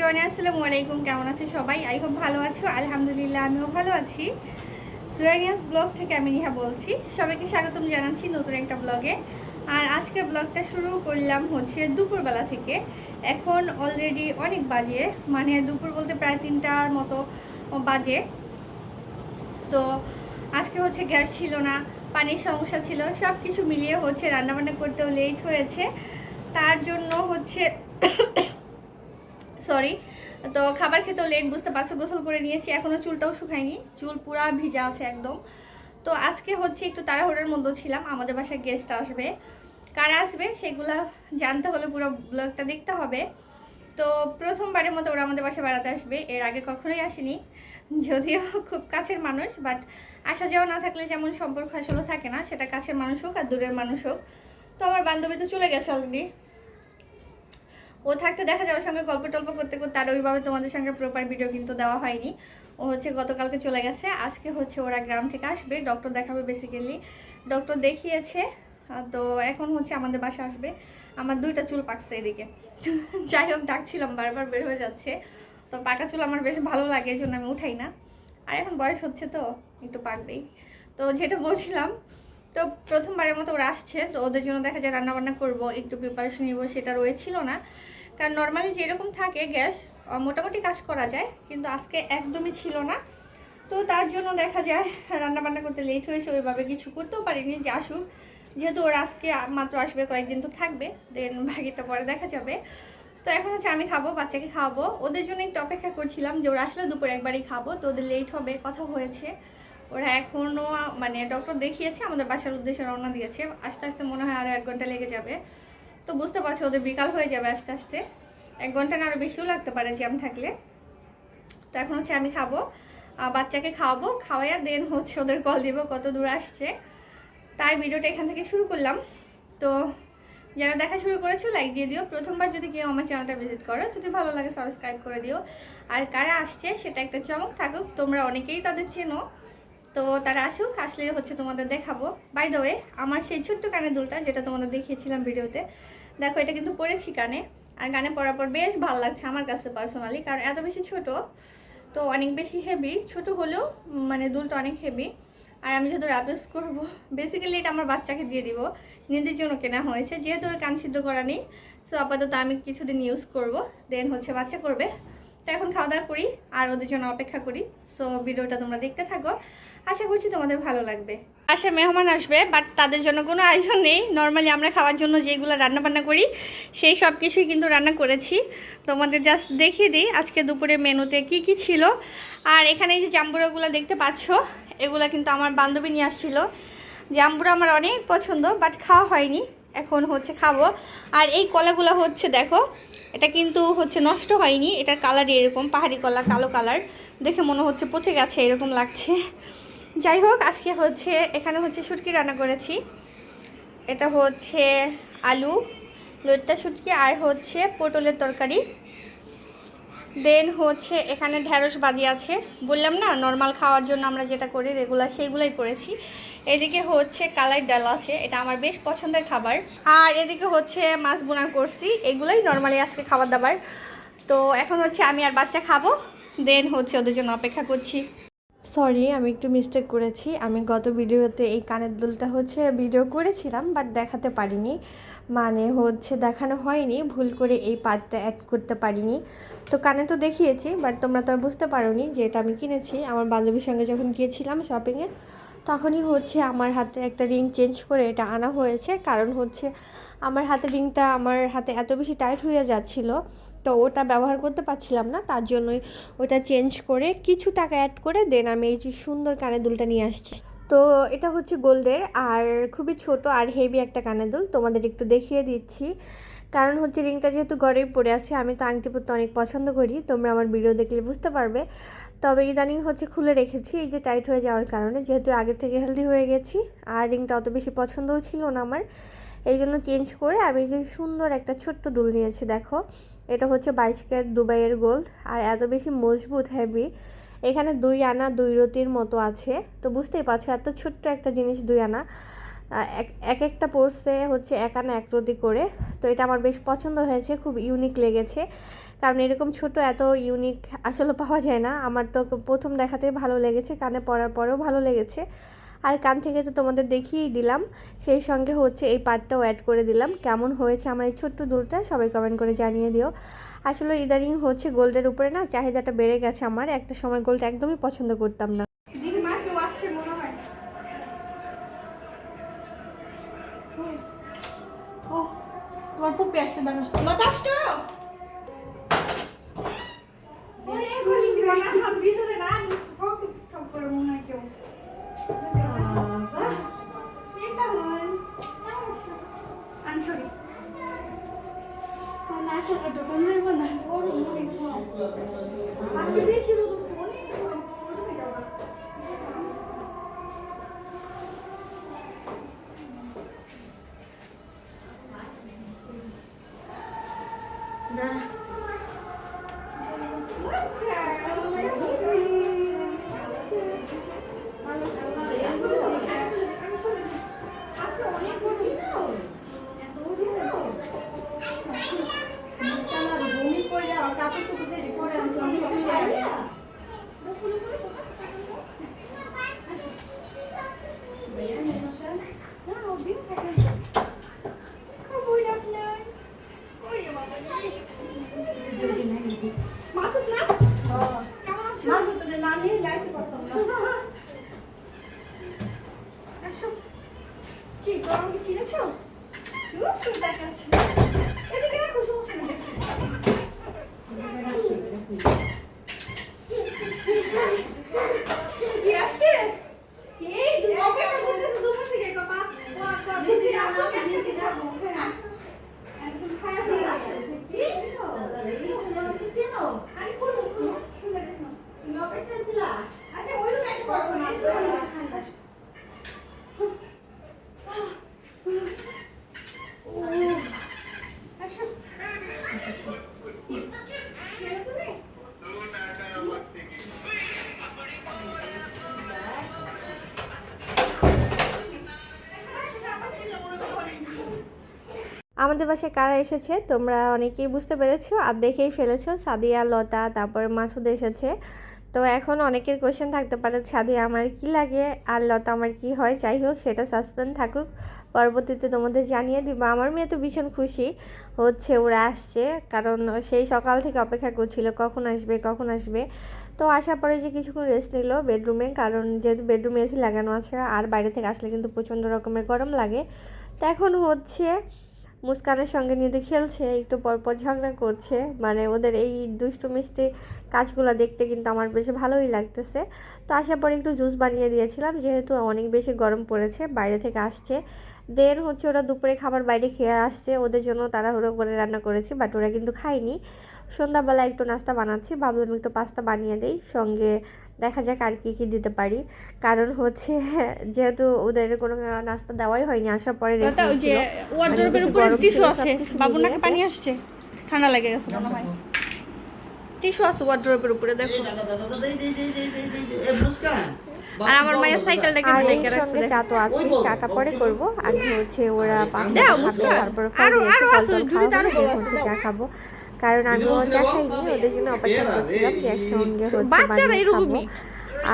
Everyone আসসালামু আলাইকুম। কেমন আছো সবাই? আই হোপ ভালো আছো। আলহামদুলিল্লাহ, আমিও ভালো আছি। সুরানিয়াস ব্লগ থেকে আমি নিহা বলছি। সবাইকে স্বাগতম জানাচ্ছি নতুন একটা ব্লগে আর আজকের ব্লগটা শুরু করলাম হচ্ছে দুপুরবেলা থেকে। এখন অলরেডি অনেক বাজে। মানে দুপুর বলতে প্রায় তিনটার মতো বাজে। তো আজকে হচ্ছে গ্যাস ছিল না, পানির সমস্যা ছিল। সব কিছু মিলিয়ে হচ্ছে রান্নাবান্না করতেও লেট হয়েছে। তার জন্য হচ্ছে সরি তো খাবার খেতেও লেট বুঝতে পারছ, গোসল করে নিয়েছি। এখনও চুলটাও শুকায়নি। চুল পুরা ভিজা আছে একদম। তো আজকে হচ্ছে একটু তাড়াহুড়োর মধ্যে ছিলাম। আমাদের বাসায় গেস্ট আসবে। কারা আসবে সেগুলো জানতে হলে পুরো ব্লগটা দেখতে হবে। তো প্রথমবারের মতো ওরা আমাদের বাসায় বেড়াতে আসবে। এর আগে কখনোই আসেনি। যদিও খুব কাছের মানুষ বাট আসা যাওয়া না থাকলে যেমন সম্পর্ক আসলে থাকে না, সেটা কাছের মানুষ হোক আর দূরের মানুষ হোক। তো আমার বান্ধবী তো চলে গেছে অলরেডি ও থাকতে দেখা যায়, ওর সঙ্গে গল্প টল্প করতে করতে আর ওইভাবে তোমাদের সঙ্গে প্রপার ভিডিও কিন্তু দেওয়া হয়নি। ও হচ্ছে গতকালকে চলে গেছে, আজকে হচ্ছে ওরা গ্রাম থেকে আসবে ডক্টর দেখাবে বেসিক্যালি ডক্টর দেখিয়েছে তো এখন হচ্ছে আমাদের বাসা আসবে। আমার দুইটা চুল পাকছে এদিকে। যাই হোক, ডাকছিলাম, বারবার বের হয়ে যাচ্ছে। তো পাকা চুল আমার বেশ ভালো লাগে এই জন্য আমি উঠাই না। আর এখন বয়স হচ্ছে তো, একটু পাকবেই। তো যেটা বলছিলাম তো প্রথমবারের মতো ওরা আসছে, তো ওদের জন্য দেখা যায় রান্নাবান্না করব, একটু প্রিপারেশন নিব, সেটা রয়েছিল না। কারণ নর্মালি যেরকম থাকে গ্যাস মোটামুটি কাজ করা যায়, কিন্তু আজকে একদমই ছিল না। তো তার জন্য দেখা যায় রান্নাবান্না করতে লেট হয়েছে, ওইভাবে কিছু করতেও পারিনি, যে আসুক। যেহেতু ওরা আজকে মাত্র আসবে, কয়েকদিন তো থাকবে দেন বাকিটা পরে দেখা যাবে। তো এখন হচ্ছে আমি খাব, বাচ্চাকে খাওয়াবো। ওদের জন্য একটু অপেক্ষা করছিলাম যে ওরা আসলে দুপুরে একবারই খাব, তো ওদের লেট হবে, কথা হয়েছে। ওরা এখনও মানে ডক্টর দেখিয়েছে, আমাদের বাসার উদ্দেশ্যে রওনা দিয়েছে। আস্তে আস্তে মনে হয় আরও এক ঘণ্টা লেগে যাবে। তো বুঝতে পারছ, ওদের বিকাল হয়ে যাবে আস্তে আস্তে। এক ঘণ্টা না আরও বেশিও লাগতে পারে জ্যাম থাকলে। তো এখন হচ্ছে আমি খাব বাচ্চাকে খাওয়াবো, খাওয়াইয়া দেন হচ্ছে ওদের কল দিব কত দূর আসছে। তাই ভিডিওটা এখান থেকে শুরু করলাম। তো যারা দেখা শুরু করেছ লাইক দিয়ে দিও। প্রথমবার যদি কেউ আমার চ্যানেলটা ভিজিট করো, যদি ভালো লাগে সাবস্ক্রাইব করে দিও। আর কারা আসছে, সেটা একটা চমক থাকুক। তোমরা অনেকেই তাদের চেনো। তো তারা আসুক, আসলে হচ্ছে তোমাদের দেখাবো। বাই দ্য ওয়ে আমার সেই ছোট্ট কানের দুলটা যেটা তোমাদের দেখিয়েছিলাম ভিডিওতে, দেখো এটা কিন্তু পড়েছি কানে। আর কানে পড়ার পর বেশ ভালো লাগছে আমার কাছে পার্সোনালি কারণ এত বেশি ছোট, তো অনেক বেশি হেভি ছোট হলেও মানে দুলটা অনেক হেভি আর আমি যেহেতু রাবেস করব বেসিক্যালি এটা আমার বাচ্চাকে দিয়ে দিব। নিজের জন্য কেনা হয়েছে, যেহেতু ওর কান সিদ্ধ করা নেই। সো আপাতত আমি কিছুদিন ইউজ করব দেন হচ্ছে বাচ্চা করবে। তো এখন খাওয়া দাওয়া করি, আর ওদের জন্য অপেক্ষা করি। সো ভিডিওটা তোমরা দেখতে থাকো। আশা করছি তোমাদের ভালো লাগবে। আসে মেহমান আসবে বাট তাদের জন্য কোনো আয়োজন নেই। নর্মালি আমরা খাওয়ার জন্য যেগুলো রান্না বান্না করি, সেই সব কিছুই কিন্তু রান্না করেছি। তোমাদের জাস্ট দেখিয়ে দিই আজকে দুপুরে মেনুতে কি কি ছিল। আর এখানে এই যে জাম্বুরাগুলো দেখতে পাচ্ছ, এগুলো কিন্তু আমার বান্ধবী নিয়ে আসছিল। জাম্বুরা আমার অনেক পছন্দ বাট খাওয়া হয়নি। এখন হচ্ছে খাব। আর এই কলাগুলো হচ্ছে দেখো, এটা কিন্তু হচ্ছে নষ্ট হয়নি। এটার কালারই এরকম, পাহাড়ি কলা, কালো কালার দেখে মনে হচ্ছে পচে গেছে, এরকম লাগছে। যাই হোক আজকে হচ্ছে, এখানে হচ্ছে শুটকি রান্না করেছি। এটা হচ্ছে আলু, লইট্টা শুটকি আর হচ্ছে পটলের তরকারি। দেন হচ্ছে এখানে ঢ্যাঁড়স বাজি আছে। বললাম না নর্মাল খাওয়ার জন্য আমরা যেটা করি রেগুলার সেইগুলোই করেছি। এদিকে হচ্ছে কালাই ডাল আছে, এটা আমার বেশ পছন্দের খাবার। আর এদিকে হচ্ছে মাছ বোনা করছি, এগুলোই নর্মালি আজকে খাবার দাবার। তো এখন হচ্ছে আমি আর বাচ্চা খাব, দেন হচ্ছে ওদের জন্য অপেক্ষা করছি। সরি আমি একটু মিস্টেক করেছি। আমি গত ভিডিওতে এই কানের দুলটা হচ্ছে ভিডিও করেছিলাম বাট দেখাতে পারিনি। মানে হচ্ছে দেখানো হয়নি, ভুল করে এই পাতটা অ্যাড করতে পারিনি। তো কানে তো দেখিয়েছি বাট তোমরা তো আর বুঝতে পারোনি যে এটা আমি কিনেছি। আমার বান্ধবীর সঙ্গে যখন গিয়েছিলাম শপিংয়ে তখনই হচ্ছে আমার হাতে একটা রিং চেঞ্জ করে এটা আনা হয়েছে। কারণ হচ্ছে আমার হাতে রিংটা আমার হাতে এত বেশি টাইট হয়ে যাচ্ছিল, তো ওটা ব্যবহার করতে পারছিলাম না। তার জন্যই ওটা চেঞ্জ করে কিছু টাকা অ্যাড করে দেন আমি এই যে সুন্দর কানের দুলটা নিয়ে আসছি। তো এটা হচ্ছে গোল্ডের আর খুবই ছোট আর হেভি একটা কানের দুল তোমাদের একটু দেখিয়ে দিচ্ছি। কারণ হচ্ছে রিংটা যেহেতু ঘরেই পড়ে আছে, আমি তো আংটি পরতে অনেক পছন্দ করি, তোমরা আমার ভিডিও দেখলে বুঝতে পারবে। তবে ইদানিং হচ্ছে খুলে রেখেছি, এই যে টাইট হয়ে যাওয়ার কারণে, যেহেতু আগে থেকে হেলদি হয়ে গেছি, আর রিংটা অত বেশি পছন্দও ছিল না আমার। এই জন্য চেঞ্জ করে আমি যে সুন্দর একটা ছোট্ট দুল নিয়েছি, দেখো। এটা হচ্ছে বাইশ ক্যারেট দুবাইয়ের গোল্ড, আর এত বেশি মজবুত হেভি এখানে দুই আনা, দুই রতির মতো আছে। তো বুঝতেই পারছ, এত ছোট্ট একটা জিনিস দুই আনা। এক এক একটা পড়ছে হচ্ছে এক আনা, এক রতি করে। তো এটা আমার বেশ পছন্দ হয়েছে, খুব ইউনিক লেগেছে। কারণ এরকম ছোট এত ইউনিক আসলে পাওয়া যায় না। আমার তো প্রথম দেখাতে ভালো লেগেছে, কানে পরার পরেও ভালো লেগেছে। আর কান থেকে তো তোমাদের দেখিয়েই দিলাম। সেই সঙ্গে হচ্ছে এই পার্টটাও অ্যাড করে দিলাম। কেমন হয়েছে আমার এই ছোট্ট দুলটা সবাই কমেন্ট করে জানিয়ে দিও। আসলে ইদানিং হচ্ছে গোল্ডের উপরে না চাহিদাটা বেড়ে গেছে আমার। একটা সময় গোল্ড একদমই পছন্দ করতাম না। তোমার পুপি আসছে দাঁড়া কম কি গরম কি চিনেছো এদিকে রাখো সমস্যা আমাদের বাসায় কারা এসেছে তোমরা অনেকেই বুঝতে পেরেছ আর দেখেই ফেলেছো। সাদিয়া, লতা, তারপর মাসুদ এসেছে। তো এখন অনেকের কোয়েশ্চেন থাকতে পারে, সাদিয়া, আমার কি লাগে? আর লতা, আমার কি হয়? যাই হোক, সেটা সাসপেন্ড থাকুক। পরবর্তীতে তোমাদের জানিয়ে দিব। আমার মেয়ে তো ভীষণ খুশি। হচ্ছে ওরা আসছে, কারণ সেই সকাল থেকে অপেক্ষা করছিল, কখন আসবে কখন আসবে। তো আসার পরে যে কিছুক্ষণ রেস্ট নিল বেডরুমে কারণ যেহেতু বেডরুমে এসি লাগানো আছে, আর বাইরে থেকে আসলে কিন্তু প্রচণ্ড রকমের গরম লাগে। তো এখন হচ্ছে মুস্কানের সঙ্গে নিয়ে খেলছে, একটু পরপর ঝগড়া করছে। মানে ওদের এই দুষ্টু মিষ্টি কাজগুলো দেখতে কিন্তু আমার বেশ ভালোই লাগতেছে। তো আসার পরে একটু জুস বানিয়ে দিয়েছিলাম, যেহেতু অনেক বেশি গরম পড়েছে, বাইরে থেকে আসছে। দেন হচ্ছে ওরা দুপুরে খাবার বাইরে খেয়ে আসছে, ওদের জন্য তাড়াহুড়ো করে রান্না করেছি বাট ওরা কিন্তু খায়নি। সন্ধ্যাবেলা একটু নাস্তা বানাচ্ছি, ভাবলাম একটু পাস্তা বানিয়ে দিই, সঙ্গে দেখা যাক আর কি কি দিতে পারি কারণ হচ্ছে যেহেতু ওদের কোনো নাস্তা দেওয়াই হয়নি আসার পরে রেখে। ওয়ার্ড্রোবের উপরে টিস্যু আছে বাবুর। নাকে পানি আসছে ঠান্ডা লেগে গেছে মনে হয় টিস্যু আছে ওয়ার্ড্রোবের উপরে দেখো আর আমার মায়ের সাইকেলটাকে আর এর রাখছে। চা তো আছে চাটা পরে করব আগে হচ্ছে ওরা মুস্কান। তারপরে আরো- আরও আরও চা। খাব কারণ আমিও চা খাইনি ওদের জন্য অপেক্ষা করছিলাম যে একসঙ্গে হচ্ছে বাচ্চারা এরকমই।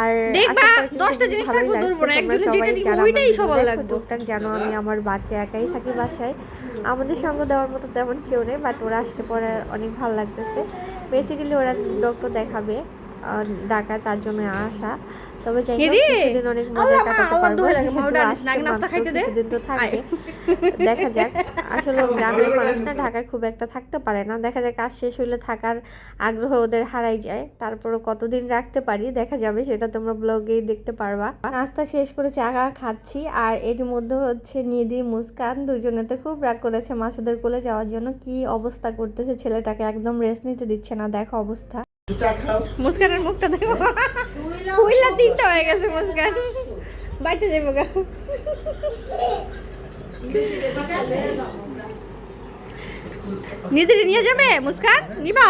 আর দেখবা, আশা করি কিন্তু দশটা খুবই জিনিস ভালোই থাকবে, ধরবো না। একজনের যেটা যারা ওইটাই আমার সবার লাগবে। টুকটাক জানো আমি আমার বাচ্চা একাই থাকি বাসায় আমাদের সঙ্গে দেওয়ার মতো তেমন কেউ নেই বাট ওরা আসতে পরে অনেক ভালো লাগতেছে বেসিক্যালি ওরা ডক্টর দেখাবে ডাকা তার জন্য আসা তবে যাই হোক অনেক মজা কাটাতে পারব। তো থাকবে। দেখা যাক। আসলে গ্রামের মানুষ না ঢাকায় খুব একটা থাকতে পারে না। দেখা যায় কাজ শেষ হইলে থাকার আগ্রহ ওদের হারাই যায়। তারপরও কতদিন রাখতে পারি দেখা যাবে। সেটা তোমরা ব্লগেই দেখতে পারবা। নাস্তা শেষ করে চা খাচ্ছি। আর এর মধ্যে হচ্ছে নিধি মুস্কান দুজনেতে খুব রাগ করেছে মাসুদের কোলে যাওয়ার জন্য। কি অবস্থা করতেছে? ছেলেটাকে একদম রেস্ট নিতে দিচ্ছে না। দেখো অবস্থা। মুস্কানের মুখটা দেখো হুইলা তিনটা হয়ে গেছে মুস্কান বাইতে যাব গা নিদিরে নিয়ে যাবে মুস্কান নিবা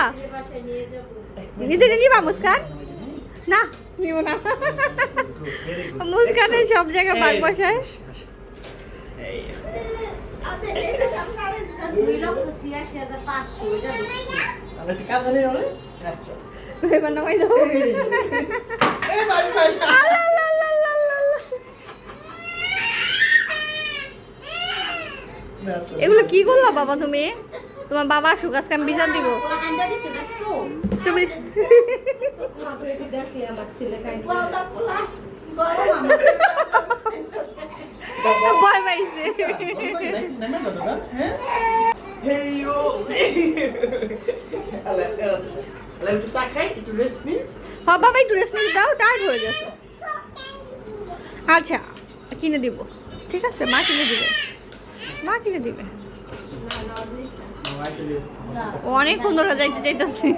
নিদিরে নিবা মুস্কান না নিব না মুস্কানের সব জায়গায় বাঘ বসায় দুই লক্ষ ছিয়াশি হাজার পাঁচশো এটা ঢুকছে। তাহলে তুই কাঁদা নেই হবে? আচ্ছা। এবার নামাই দাও। এই ভাই ভাই। আচ্ছা। এগুলো কি করলা বাবা তুমি? তোমার বাবা আসুক আজকে আমি বিচার দিব। ওরা কান্দা দিছে, দেখছ? তুমি দেখলে আমার ছেলে কান্দে। নি হ্যাঁ বাবা একটু রেস্ট দাও টায়ার্ড হয়ে গেছে। আচ্ছা কিনে দিব। ঠিক আছে মা কিনে দিবে। মা কিনে দিবে। অনেকক্ষণ ধরে যাইতে চাইতেছে।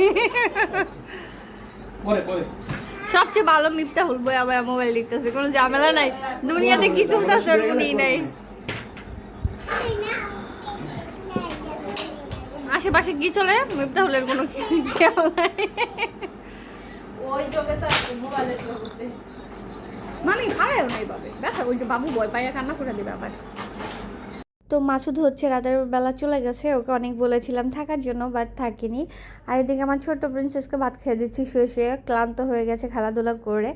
সবচেয়ে ভালো মিথ্যা হলবো আবার মোবাইল লিখতেছে কোনো ঝামেলা নাই। দুনিয়াতে কি চলতেছে ওর কোনো ই নাই। আশেপাশে কি চলে? মিথ্যা হলের কোনো মামি খায়ও নাই বাবে ব্যথা ওই যে বাবু ভয় পাইয়া কান্না করে দিবে আবার। তো মাসুদ হচ্ছে রাতের বেলা চলে গেছে, ওকে অনেক বলেছিলাম থাকার জন্য বাট থাকিনি। আর এদিকে আমার ছোট্ট প্রিন্সেসকে ভাত খেয়ে দিচ্ছি, শুয়ে শুয়ে ক্লান্ত হয়ে গেছে খেলাধুলা করে।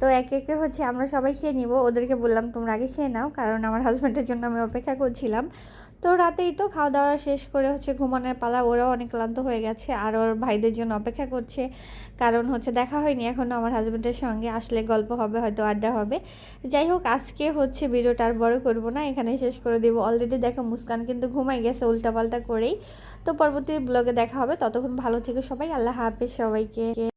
তো একে একে হচ্ছে আমরা সবাই খেয়ে নিব, ওদেরকে বললাম, তোমরা আগে খেয়ে নাও, কারণ আমার হাজব্যান্ডের জন্য আমি অপেক্ষা করছিলাম। তো রাতেই তো খাওয়া দাওয়া শেষ করে হচ্ছে ঘুমানোর পালা, ওরাও অনেক ক্লান্ত হয়ে গেছে, আর ওর ভাইদের জন্য অপেক্ষা করছে। কারণ হচ্ছে দেখা হয়নি এখনও আমার হাজব্যান্ডের সঙ্গে, আসলে গল্প হবে, হয়তো আড্ডা হবে। যাই হোক, আজকে হচ্ছে ভিডিওটা আর বড় করব না এখানে শেষ করে দেবো। অলরেডি দেখো মুস্কান কিন্তু ঘুমাই গেছে উল্টাপাল্টা করেই। তো পরবর্তী ব্লগে দেখা হবে। ততক্ষণ ভালো থেকে সবাই। আল্লাহ হাফেজ সবাইকে।